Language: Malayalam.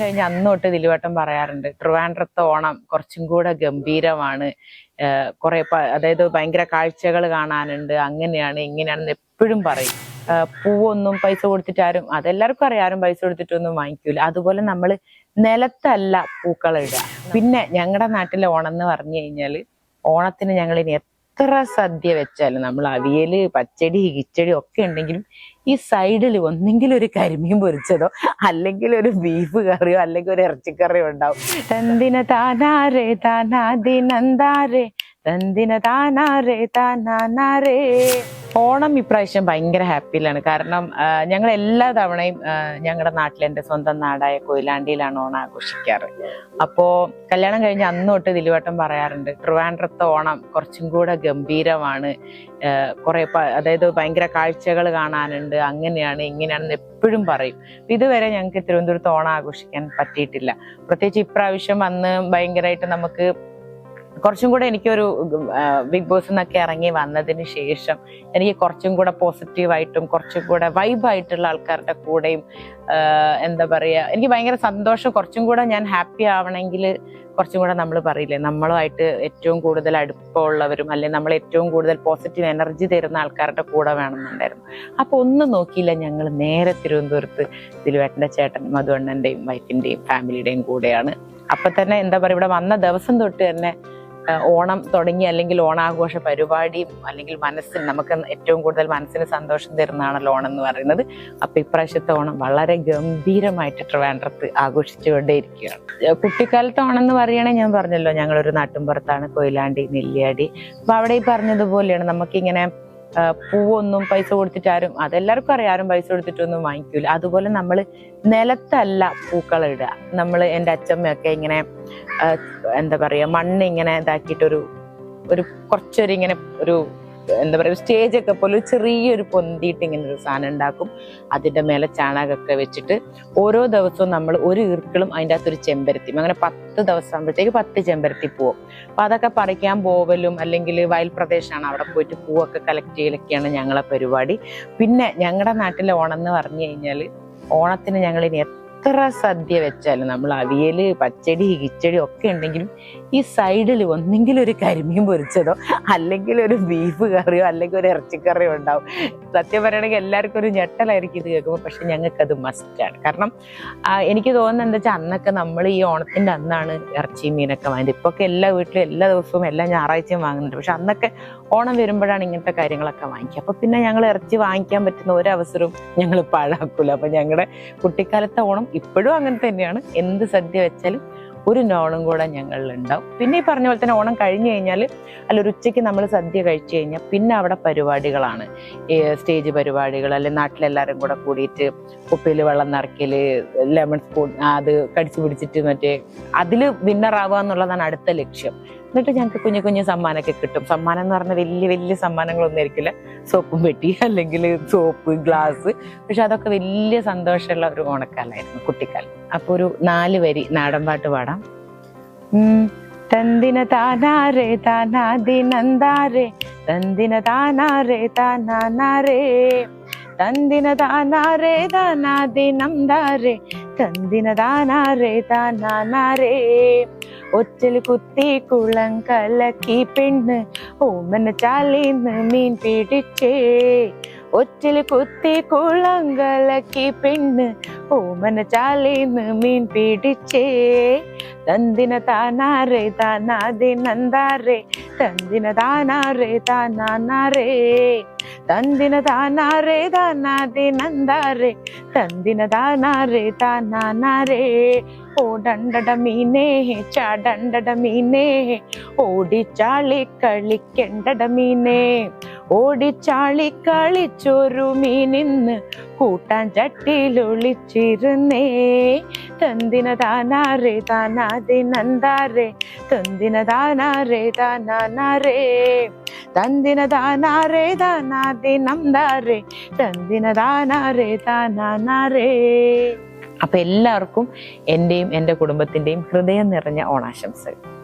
കഴിഞ്ഞ് അന്ന് തൊട്ട് ദിലുവട്ടം പറയാറുണ്ട് ട്രിവാൻഡ്രത്തെ ഓണം കുറച്ചും കൂടെ ഗംഭീരമാണ്. കുറെ അതായത് ഭയങ്കര കാഴ്ചകൾ കാണാനുണ്ട്. അങ്ങനെയാണ് ഇങ്ങനെയാണെന്ന് എപ്പോഴും പറയും. പൂവൊന്നും പൈസ കൊടുത്തിട്ട് ആരും അതെല്ലാവർക്കും അറിയാം. ആരും പൈസ കൊടുത്തിട്ടൊന്നും വാങ്ങിക്കൂല. അതുപോലെ നമ്മൾ നിലത്തല്ല പൂക്കൾ ഇടുക. പിന്നെ ഞങ്ങളുടെ നാട്ടിലെ ഓണം എന്ന് പറഞ്ഞു കഴിഞ്ഞാൽ ഓണത്തിന് ഞങ്ങൾ ഇനി എത്ര സദ്യ വെച്ചാലും നമ്മൾ അവിയൽ പച്ചടി കിച്ചടി ഒക്കെ ഉണ്ടെങ്കിലും ഈ സൈഡിൽ ഒന്നെങ്കിലും ഒരു കരിമീൻ പൊരിച്ചതോ അല്ലെങ്കിൽ ഒരു ബീഫ് കറിയോ അല്ലെങ്കിൽ ഒരു ഇറച്ചിക്കറിയോ ഉണ്ടാവും. തന്തിന താനാരേ താനാദിനന്താരേ തന്തിന താനാരേ താനാരേ ഓണം ഇപ്രാവശ്യം ഭയങ്കര ഹാപ്പിയിലാണ്. കാരണം ഞങ്ങൾ എല്ലാ തവണയും ഞങ്ങളുടെ നാട്ടിൽ എന്റെ സ്വന്തം നാടായ കൊയിലാണ്ടിയിലാണ് ഓണം ആഘോഷിക്കാറ്. അപ്പോൾ കല്യാണം കഴിഞ്ഞ് അന്ന് തൊട്ട് ദിലുവട്ടം പറയാറുണ്ട് ട്രിവാൻഡ്രത്തെ ഓണം കുറച്ചും കൂടെ ഗംഭീരമാണ്. കുറേ അതായത് ഭയങ്കര കാഴ്ചകൾ കാണാനുണ്ട് അങ്ങനെയാണ് ഇങ്ങനെയാണെന്ന് എപ്പോഴും പറയും. ഇതുവരെ ഞങ്ങൾക്ക് തിരുവനന്തപുരത്ത് ഓണം ആഘോഷിക്കാൻ പറ്റിയിട്ടില്ല. പ്രത്യേകിച്ച് ഇപ്രാവശ്യം അന്ന് ഭയങ്കരമായിട്ട് നമുക്ക് കുറച്ചും കൂടെ എനിക്കൊരു ബിഗ് ബോസ് എന്നൊക്കെ ഇറങ്ങി വന്നതിന് ശേഷം എനിക്ക് കുറച്ചും കൂടെ പോസിറ്റീവായിട്ടും കുറച്ചും കൂടെ വൈബായിട്ടുള്ള ആൾക്കാരുടെ കൂടെയും എന്താ പറയുക എനിക്ക് ഭയങ്കര സന്തോഷം. കുറച്ചും കൂടെ ഞാൻ ഹാപ്പി ആവണമെങ്കിൽ കുറച്ചും കൂടെ നമ്മൾ പറയില്ലേ നമ്മളുമായിട്ട് ഏറ്റവും കൂടുതൽ അടുപ്പമുള്ളവരും അല്ലെങ്കിൽ നമ്മൾ ഏറ്റവും കൂടുതൽ പോസിറ്റീവ് എനർജി തരുന്ന ആൾക്കാരുടെ കൂടെ വേണമെന്നുണ്ടായിരുന്നു. അപ്പൊ ഒന്നും നോക്കിയില്ല ഞങ്ങൾ നേരെ തിരുവനന്തപുരത്ത് ദിലുവേട്ടന്റെ ചേട്ടൻ മധുവണ്ണന്റെയും വൈഫിന്റെയും ഫാമിലിയുടെയും കൂടെയാണ്. അപ്പൊ തന്നെ എന്താ പറയുക ഇവിടെ വന്ന ദിവസം തൊട്ട് തന്നെ ഓണം തുടങ്ങി അല്ലെങ്കിൽ ഓണാഘോഷ പരിപാടിയും അല്ലെങ്കിൽ മനസ്സിന് നമുക്ക് ഏറ്റവും കൂടുതൽ മനസ്സിന് സന്തോഷം തരുന്നതാണല്ലോ ഓണം എന്ന് പറയുന്നത്. അപ്പൊ ഇപ്രാവശ്യത്തെ ഓണം വളരെ ഗംഭീരമായിട്ട് ട്രിവാൻഡ്രത്ത് ആഘോഷിച്ചുകൊണ്ടേയിരിക്കുകയാണ്. കുട്ടിക്കാലത്തെ ഓണം എന്ന് പറയുകയാണെങ്കിൽ ഞാൻ പറഞ്ഞല്ലോ ഞങ്ങളൊരു നാട്ടിൻപുറത്താണ് കൊയിലാണ്ടി നെല്ലിയാടി. അപ്പൊ അവിടെ ഈ പറഞ്ഞതുപോലെയാണ് നമുക്കിങ്ങനെ പൂവൊന്നും പൈസ കൊടുത്തിട്ട് ആരും അതെല്ലാവർക്കും അറിയാം ആരും പൈസ കൊടുത്തിട്ടൊന്നും വാങ്ങിക്കൂല. അതുപോലെ നമ്മൾ നിലത്തല്ല പൂക്കൾ ഇടുക. നമ്മൾ എന്റെ അച്ഛമ്മയൊക്കെ ഇങ്ങനെ എന്താ പറയുക മണ്ണ് ഇങ്ങനെ ഇതാക്കിയിട്ടൊരു ഒരു കുറച്ചൊരു ഇങ്ങനെ ഒരു എന്താ പറയുക സ്റ്റേജ് ഒക്കെ പോലെ ഒരു ചെറിയൊരു പൊന്തിയിട്ട് ഇങ്ങനെ ഒരു സാധനം ഉണ്ടാക്കും. അതിന്റെ മേലെ ചാണകമൊക്കെ വെച്ചിട്ട് ഓരോ ദിവസവും നമ്മൾ ഒരു ഈർക്കിളും അതിന്റെ അകത്തൊരു ചെമ്പരത്തി അങ്ങനെ പത്ത് ദിവസം ആകുമ്പോഴത്തേക്ക് പത്ത് ചെമ്പരത്തി പൂവും. അപ്പം അതൊക്കെ പറിക്കാൻ പോവലും അല്ലെങ്കിൽ വയൽ പ്രദേശമാണ് അവിടെ പോയിട്ട് പൂവൊക്കെ കളക്ട് ചെയ്യലൊക്കെയാണ് ഞങ്ങളെ പരിപാടി. പിന്നെ ഞങ്ങളുടെ നാട്ടിലെ ഓണം എന്ന് പറഞ്ഞു കഴിഞ്ഞാൽ ഓണത്തിന് ഞങ്ങൾ ഇനി എത്ര സദ്യ വെച്ചാലും നമ്മൾ അവിയൽ പച്ചടി കിച്ചടി ഒക്കെ ഉണ്ടെങ്കിലും ഈ സൈഡിൽ ഒന്നെങ്കിലും ഒരു കരിമീൻ പൊരിച്ചതോ അല്ലെങ്കിൽ ഒരു ബീഫ് കറിയോ അല്ലെങ്കിൽ ഒരു ഇറച്ചിക്കറിയോ ഉണ്ടാവും. സത്യം പറയണമെങ്കിൽ എല്ലാവർക്കും ഒരു ഞെട്ടലായിരിക്കും ഇത് കേൾക്കുമ്പോൾ പക്ഷെ ഞങ്ങൾക്ക് അത് മസ്റ്റാണ് കാരണം എനിക്ക് തോന്നുന്നത് എന്താ വെച്ചാൽ അന്നൊക്കെ നമ്മൾ ഈ ഓണത്തിന്റെ അന്നാണ് ഇറച്ചി മീനൊക്കെ വാങ്ങിയത്. ഇപ്പൊ ഒക്കെ എല്ലാ വീട്ടിലും എല്ലാ ദിവസവും എല്ലാ ഞായറാഴ്ചയും വാങ്ങുന്നുണ്ട്. പക്ഷെ അന്നൊക്കെ ഓണം വരുമ്പോഴാണ് ഇങ്ങനത്തെ കാര്യങ്ങളൊക്കെ വാങ്ങിക്കുക. അപ്പൊ പിന്നെ ഞങ്ങൾ ഇറച്ചി വാങ്ങിക്കാൻ പറ്റുന്ന ഒരവസരവും ഞങ്ങൾ പാഴാക്കൂല അപ്പൊ ഞങ്ങളുടെ കുട്ടിക്കാലത്തെ ഓണം ഇപ്പോഴും അങ്ങനെ തന്നെയാണ്. എന്ത് സദ്യ വെച്ചാലും ഒരു നോണും കൂടെ ഞങ്ങളിൽ ഉണ്ടാവും പിന്നെ ഈ പറഞ്ഞ പോലെ തന്നെ ഓണം കഴിഞ്ഞു കഴിഞ്ഞാൽ അല്ല ഒരു ഉച്ചയ്ക്ക് നമ്മൾ സദ്യ കഴിച്ചു കഴിഞ്ഞാൽ പിന്നെ അവിടെ പരിപാടികളാണ്. സ്റ്റേജ് പരിപാടികൾ അല്ലെങ്കിൽ നാട്ടിലെല്ലാവരും കൂടെ കൂടിയിട്ട് കുപ്പിയിൽ വെള്ളം നിറയ്ക്കൽ ലെമൺ സ്പൂൺ അത് കടിച്ചു പിടിച്ചിട്ട് മറ്റേ അതിൽ വിന്നറാവുക എന്നുള്ളതാണ് അടുത്ത ലക്ഷ്യം. എന്നിട്ട് ഞങ്ങൾക്ക് കുഞ്ഞു കുഞ്ഞു സമ്മാനമൊക്കെ കിട്ടും. സമ്മാനം എന്ന് പറഞ്ഞാൽ വലിയ വലിയ സമ്മാനങ്ങളൊന്നും ആയിരിക്കില്ല. സോപ്പും പെട്ടി അല്ലെങ്കിൽ സോപ്പ് ഗ്ലാസ്. പക്ഷെ അതൊക്കെ വലിയ സന്തോഷമുള്ള ഒരു ഓണക്കാലായിരുന്നു കുട്ടിക്കാലം. അപ്പോൾ ഒരു നാല് വരി നാടൻ പാട്ട് പാടാം. തന്തിന താനാരേ താനാദിനന്താരേ തന്തിന താനാരേ താനാനാരേ തന്തിന താനാരേ താനാദിനന്താരേ തന്തിന താനാരേ താനാരേ ഒറ്റൽ കുത്തി കുളം കലക്കി പെണ്ണ് ഓമന ചാലിന്ന് മീൻ പിടിച്ചേ ഒറ്റൽ കുത്തി കുളം കലക്കി പെണ്ണ് ഓമന ചാലിന്ന് മീൻ പിടിച്ചേ തന്തിന താനാരേ താനാദിനന്താരേ തന്തിന താനാരേ താനാരേ തന്തിന താനാരേ താനാദിനന്താരേ തന്തിന താനാരേ താനാരേ ഓടണ്ടട മീനേ ചാടണ്ടട മീനേ ഓടിച്ചാളി കളിക്കണ്ടട മീനേ ഓടിച്ചാളി കളിച്ചൊരു മീനിന്ന് കൂട്ടാൻ ചട്ടിയിലൊളിച്ചിരുന്നേ തന്തിന താനാരേ താനാദിനന്താരേ തന്തിന താനാരേ താനാറേ തന്തിന താനാരേ താനാദിനന്താരേ തന്തിന താനാറേ അപ്പൊ എല്ലാവർക്കും എന്റെയും എന്റെ കുടുംബത്തിന്റെയും ഹൃദയം നിറഞ്ഞ ഓണാശംസകൾ.